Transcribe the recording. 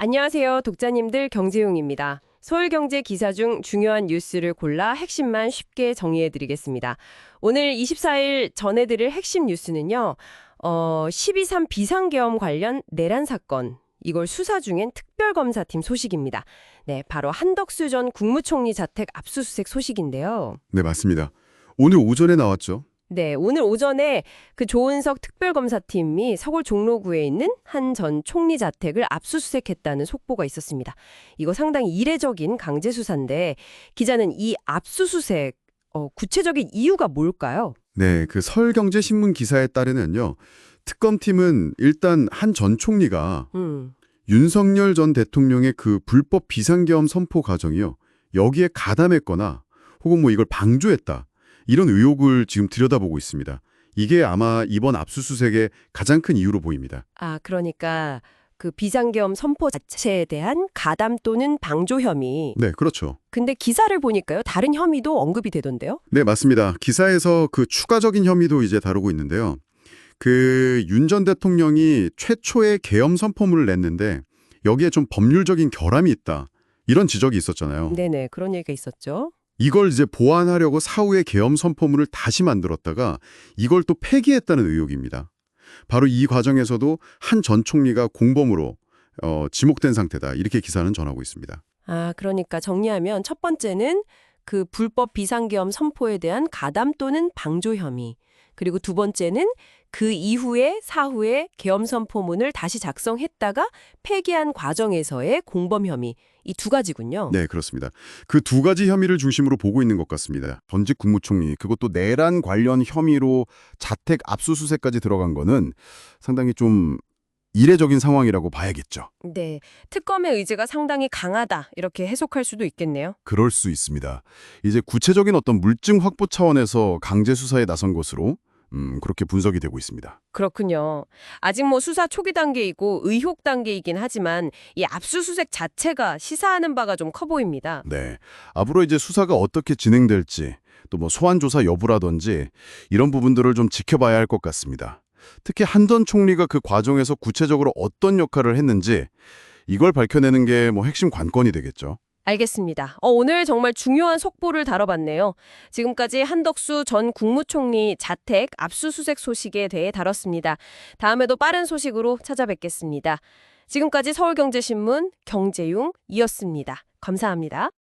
안녕하세요. 독자님들 경제용입니다. 서울경제 기사 중 중요한 뉴스를 골라 핵심만 쉽게 정리해드리겠습니다. 오늘 24일 전해드릴 핵심 뉴스는요. 어, 12.3 비상계엄 관련 내란 사건. 이걸 수사 중인 특별검사팀 소식입니다. 네, 바로 한덕수 전 국무총리 자택 압수수색 소식인데요. 네, 맞습니다. 오늘 오전에 나왔죠. 네, 오늘 오전에 그 조은석 특별검사팀이 서울 종로구에 있는 한 전 총리 자택을 압수수색했다는 속보가 있었습니다. 이거 상당히 이례적인 강제 수사인데 기자는 이 압수수색 어, 구체적인 이유가 뭘까요? 네, 그 서울경제신문 기사에 따르면요. 특검팀은 일단 한 전 총리가 음, 윤석열 전 대통령의 그 불법 비상계엄 선포 과정이요. 여기에 가담했거나 혹은 뭐 이걸 방조했다. 이런 의혹을 지금 들여다보고 있습니다. 이게 아마 이번 압수수색의 가장 큰 이유로 보입니다. 아 그러니까 그 비상계엄 선포 자체에 대한 가담 또는 방조 혐의. 네, 그렇죠. 근데 기사를 보니까요 다른 혐의도 언급이 되던데요? 네, 맞습니다. 기사에서 그 추가적인 혐의도 이제 다루고 있는데요. 그 윤 전 대통령이 최초의 계엄 선포문을 냈는데 여기에 좀 법률적인 결함이 있다. 이런 지적이 있었잖아요. 네네 그런 얘기가 있었죠. 이걸 이제 보완하려고 사후에 계엄 선포문을 다시 만들었다가 이걸 또 폐기했다는 의혹입니다. 바로 이 과정에서도 한 전 총리가 공범으로 어, 지목된 상태다. 이렇게 기사는 전하고 있습니다. 아, 그러니까 정리하면 첫 번째는 그 불법 비상계엄 선포에 대한 가담 또는 방조 혐의. 그리고 두 번째는 그 이후에 사후에 계엄 선 포문을 다시 작성했다가 폐기한 과정에서의 공범 혐의. 이 두 가지군요. 네, 그렇습니다. 그 두 가지 혐의를 중심으로 보고 있는 것 같습니다. 전직 국무총리 그것도 내란 관련 혐의로 자택 압수수색까지 들어간 거는 상당히 좀 이례적인 상황이라고 봐야겠죠. 네. 특검의 의지가 상당히 강하다. 이렇게 해석할 수도 있겠네요. 그럴 수 있습니다. 이제 구체적인 어떤 물증 확보 차원에서 강제 수사에 나선 것으로 음, 그렇게 분석이 되고 있습니다. 그렇군요. 아직 뭐 수사 초기 단계이고 의혹 단계이긴 하지만 이 압수수색 자체가 시사하는 바가 좀 커 보입니다. 네. 앞으로 이제 수사가 어떻게 진행될지 또 뭐 소환 조사 여부라든지 이런 부분들을 좀 지켜봐야 할 것 같습니다. 특히 한 전 총리가 그 과정에서 구체적으로 어떤 역할을 했는지 이걸 밝혀내는 게 뭐 핵심 관건이 되겠죠. 알겠습니다. 어, 오늘 정말 중요한 속보를 다뤄봤네요. 지금까지 한덕수 전 국무총리 자택 압수수색 소식에 대해 다뤘습니다. 다음에도 빠른 소식으로 찾아뵙겠습니다. 지금까지 서울경제신문 경제용이었습니다. 감사합니다.